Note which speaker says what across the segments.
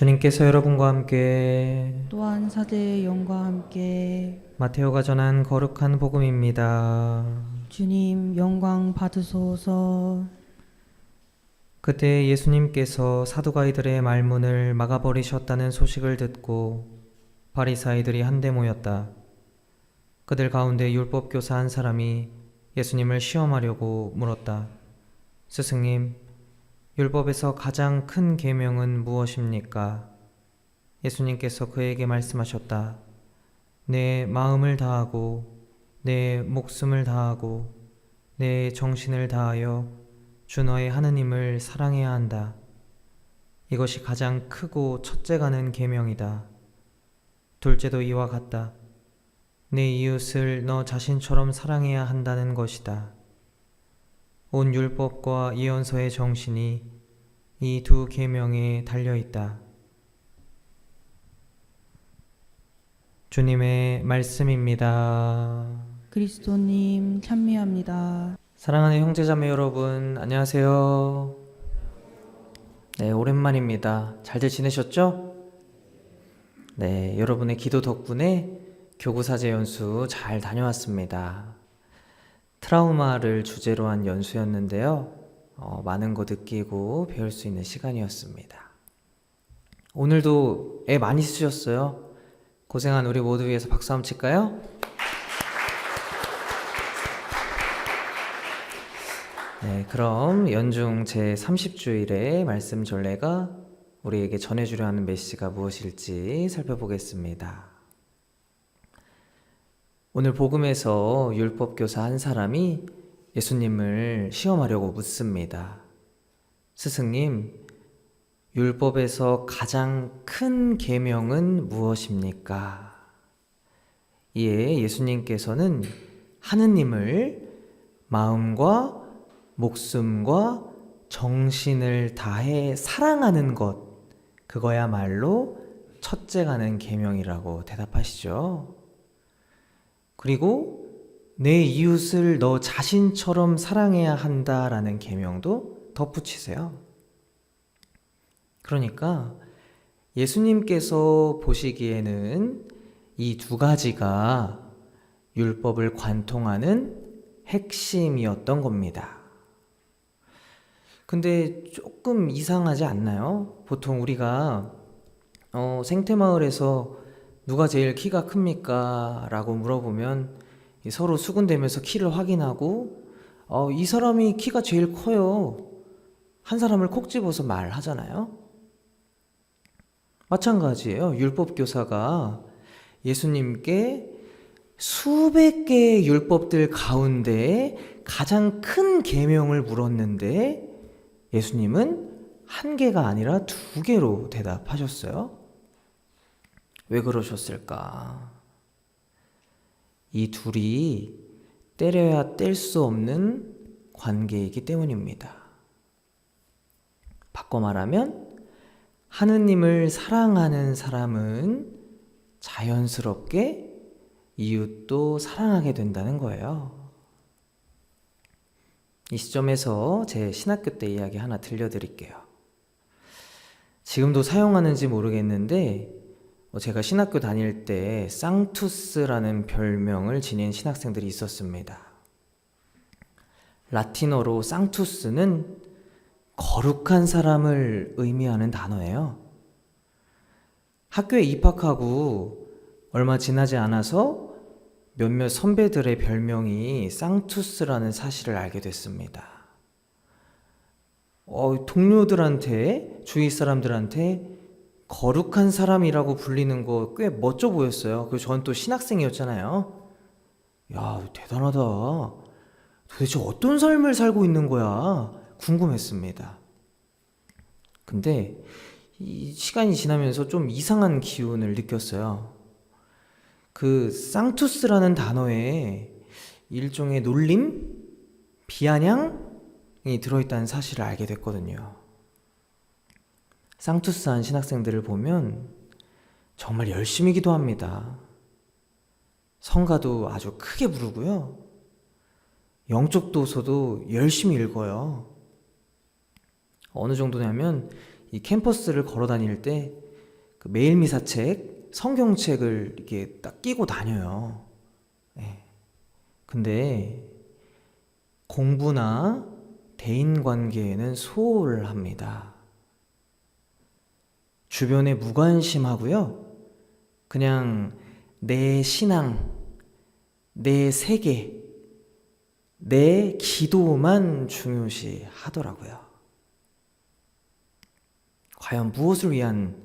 Speaker 1: 주님께서 여러분과 함께
Speaker 2: 또한 사제의 영과 함께
Speaker 1: 마테오가 전한 거룩한 복음입니다.
Speaker 2: 주님 영광 받으소서
Speaker 1: 그때 예수님께서 사두가이들의 말문을 막아버리셨다는 소식을 듣고 바리사이들이 한데 모였다. 그들 가운데 율법 교사 한 사람이 예수님을 시험하려고 물었다. 스승님, 율법에서 가장 큰 계명은 무엇입니까? 예수님께서 그에게 말씀하셨다. 내 마음을 다하고 내 목숨을 다하고 내 정신을 다하여 주 너의 하느님을 사랑해야 한다. 이것이 가장 크고 첫째 가는 계명이다. 둘째도 이와 같다. 내 이웃을 너 자신처럼 사랑해야 한다는 것이다. 온 율법과 예언서의 정신이 이 두 계명에 달려 있다. 주님의 말씀입니다.
Speaker 2: 그리스도님 찬미합니다
Speaker 1: 사랑하는 형제자매 여러분, 안녕하세요. 네, 오랜만입니다. 잘들 지내셨죠? 네, 여러분의 기도 덕분에 교구사제 연수 잘 다녀왔습니다. 트라우마를 주제로 한 연수였는데요. 어, 많은 거 느끼고 배울 수 있는 시간이었습니다. 오늘도 애 많이 쓰셨어요. 고생한 우리 모두 위해서 박수 한번 칠까요? 네, 그럼 연중 제 30주일의 말씀 전례가 우리에게 전해주려 하는 메시지가 무엇일지 살펴보겠습니다. 오늘 복음에서 율법 교사 한 사람이 예수님을 시험하려고 묻습니다. 스승님, 율법에서 가장 큰 계명은 무엇입니까? 이에 예수님께서는 하느님을 마음과 목숨과 정신을 다해 사랑하는 것 그거야말로 첫째 가는 계명이라고 대답하시죠. 그리고 내 이웃을 너 자신처럼 사랑해야 한다라는 계명도 덧붙이세요. 그러니까 예수님께서 보시기에는 이 두 가지가 율법을 관통하는 핵심이었던 겁니다. 근데 조금 이상하지 않나요? 보통 우리가 어, 생태마을에서 누가 제일 키가 큽니까? 라고 물어보면 이 서로 수군대면서 키를 확인하고 어, 이 사람이 키가 제일 커요. 한 사람을 콕 집어서 말하잖아요. 마찬가지예요. 율법 교사가 예수님께 수백 개의 율법들 가운데 가장 큰 계명을 물었는데 예수님은 한 개가 아니라 두 개로 대답하셨어요. 왜 그러셨을까? 이 둘이 때려야 뗄 수 없는 관계이기 때문입니다. 바꿔 말하면 하느님을 사랑하는 사람은 자연스럽게 이웃도 사랑하게 된다는 거예요. 이 시점에서 제 신학교 때 이야기 하나 들려드릴게요. 지금도 사용하는지 모르겠는데, 어, 제가 신학교 다닐 때 쌍투스라는 별명을 지닌 신학생들이 있었습니다. 라틴어로 쌍투스는 거룩한 사람을 의미하는 단어예요. 학교에 입학하고 얼마 지나지 않아서 몇몇 선배들의 별명이 쌍투스라는 사실을 알게 됐습니다. 어, 동료들한테, 주위 사람들한테 거룩한 사람이라고 불리는 거 꽤 멋져 보였어요. 그리고 저는 또 신학생이었잖아요. 야, 대단하다. 도대체 어떤 삶을 살고 있는 거야? 궁금했습니다. 근데 이 시간이 지나면서 좀 이상한 기운을 느꼈어요. 그 쌍투스라는 단어에 일종의 놀림, 비아냥이 들어있다는 사실을 알게 됐거든요. 쌍투스한 신학생들을 보면 정말 열심히 기도합니다. 성가도 아주 크게 부르고요. 영적 도서도 열심히 읽어요. 어느 정도냐면 이 캠퍼스를 걸어 다닐 때 그 매일 미사책, 성경책을 이렇게 딱 끼고 다녀요. 예. 근데 공부나 대인 관계에는 소홀합니다. 주변에 무관심하고요. 그냥 내 신앙, 내 세계, 내 기도만 중요시 하더라고요. 과연 무엇을 위한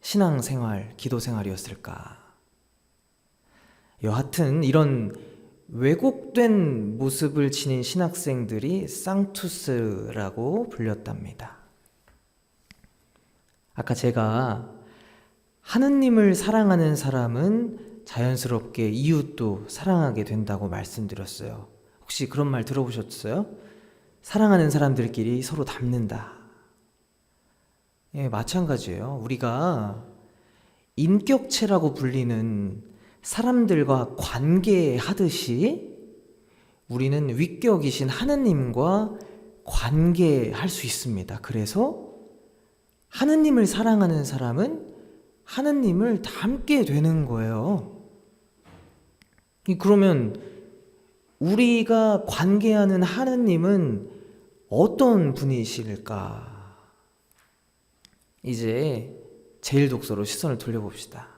Speaker 1: 신앙생활, 기도생활이었을까? 여하튼 이런 왜곡된 모습을 지닌 신학생들이 쌍투스라고 불렸답니다. 아까 제가 하느님을 사랑하는 사람은 자연스럽게 이웃도 사랑하게 된다고 말씀드렸어요. 혹시 그런 말 들어보셨어요? 사랑하는 사람들끼리 서로 닮는다. 예, 마찬가지예요. 우리가 인격체라고 불리는 사람들과 관계하듯이 우리는 위격이신 하느님과 관계할 수 있습니다. 그래서 하느님을 사랑하는 사람은 하느님을 닮게 되는 거예요. 이 그러면 우리가 관계하는 하느님은 어떤 분이실까? 이제 제일 독서로 시선을 돌려봅시다.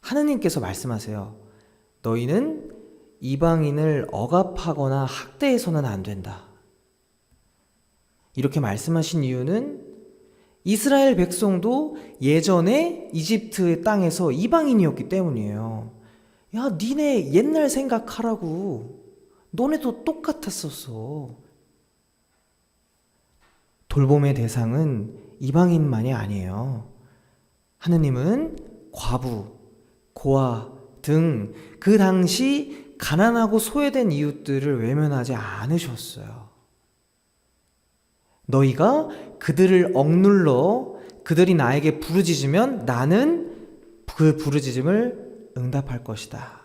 Speaker 1: 하느님께서 말씀하세요. 너희는 이방인을 억압하거나 학대해서는 안 된다. 이렇게 말씀하신 이유는 이스라엘 백성도 예전에 이집트의 땅에서 이방인이었기 때문이에요. 야, 니네 옛날 생각하라고. 너네도 똑같았었어. 돌봄의 대상은 이방인만이 아니에요. 하느님은 과부, 고아 등 그 당시 가난하고 소외된 이웃들을 외면하지 않으셨어요. 너희가 그들을 억눌러 그들이 나에게 부르짖으면 나는 그 부르짖음을 응답할 것이다.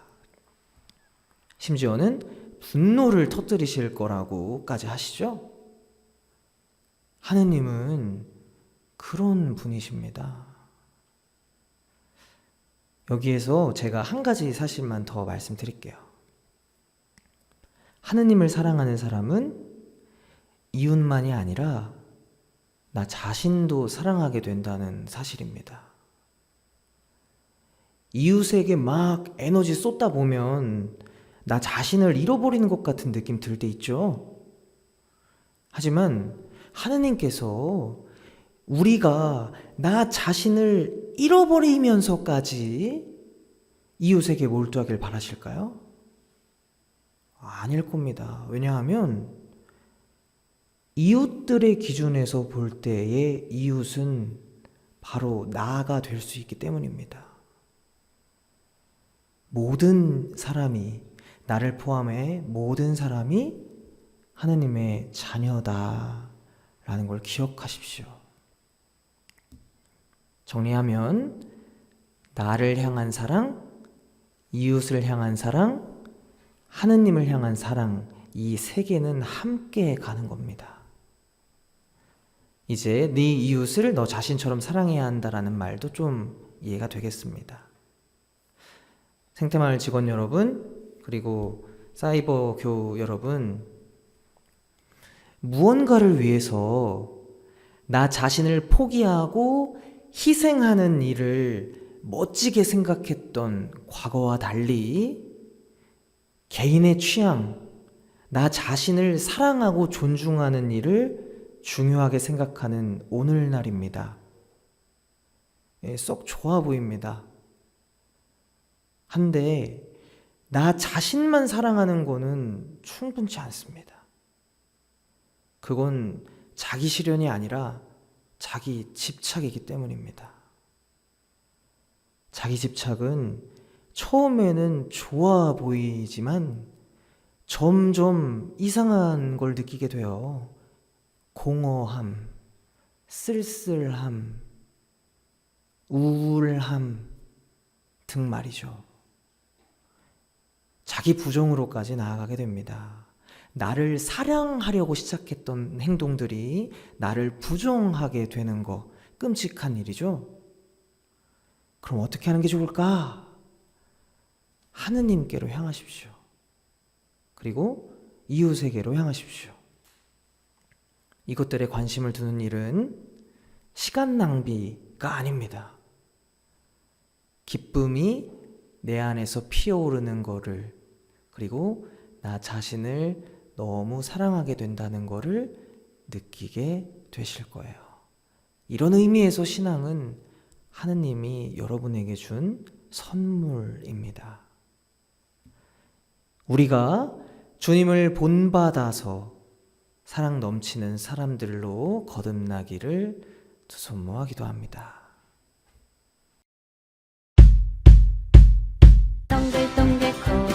Speaker 1: 심지어는 분노를 터뜨리실 거라고까지 하시죠. 하느님은 그런 분이십니다. 여기에서 제가 한 가지 사실만 더 말씀드릴게요. 하느님을 사랑하는 사람은 이웃만이 아니라 나 자신도 사랑하게 된다는 사실입니다. 이웃에게 막 에너지 쏟다 보면 나 자신을 잃어버리는 것 같은 느낌 들 때 있죠? 하지만 하느님께서 우리가 나 자신을 잃어버리면서까지 이웃에게 몰두하길 바라실까요? 아닐 겁니다. 왜냐하면 이웃들의 기준에서 볼 때의 이웃은 바로 나가 될 수 있기 때문입니다. 모든 사람이 나를 포함해 모든 사람이 하느님의 자녀다 라는 걸 기억하십시오. 정리하면 나를 향한 사랑, 이웃을 향한 사랑, 하느님을 향한 사랑 이 세 개는 함께 가는 겁니다. 이제 네 이웃을 너 자신처럼 사랑해야 한다라는 말도 좀 이해가 되겠습니다. 생태마을 직원 여러분, 그리고 사이버 교 여러분, 무언가를 위해서 나 자신을 포기하고 희생하는 일을 멋지게 생각했던 과거와 달리 개인의 취향, 나 자신을 사랑하고 존중하는 일을 중요하게 생각하는 오늘날입니다. 예, 썩 좋아 보입니다. 한데, 나 자신만 사랑하는 거는 충분치 않습니다. 그건 자기 실현이 아니라 자기 집착이기 때문입니다. 자기 집착은 처음에는 좋아 보이지만 점점 이상한 걸 느끼게 돼요. 공허함, 쓸쓸함, 우울함 등 말이죠. 자기 부정으로까지 나아가게 됩니다. 나를 사랑하려고 시작했던 행동들이 나를 부정하게 되는 거 끔찍한 일이죠. 그럼 어떻게 하는 게 좋을까? 하느님께로 향하십시오. 그리고 이웃에게로 향하십시오. 이것들에 관심을 두는 일은 시간 낭비가 아닙니다. 기쁨이 내 안에서 피어오르는 거를 그리고 나 자신을 너무 사랑하게 된다는 거를 느끼게 되실 거예요. 이런 의미에서 신앙은 하느님이 여러분에게 준 선물입니다. 우리가 주님을 본받아서 사랑 넘치는 사람들로 거듭나기를 두 손 모아 기도합니다. 동글동글 코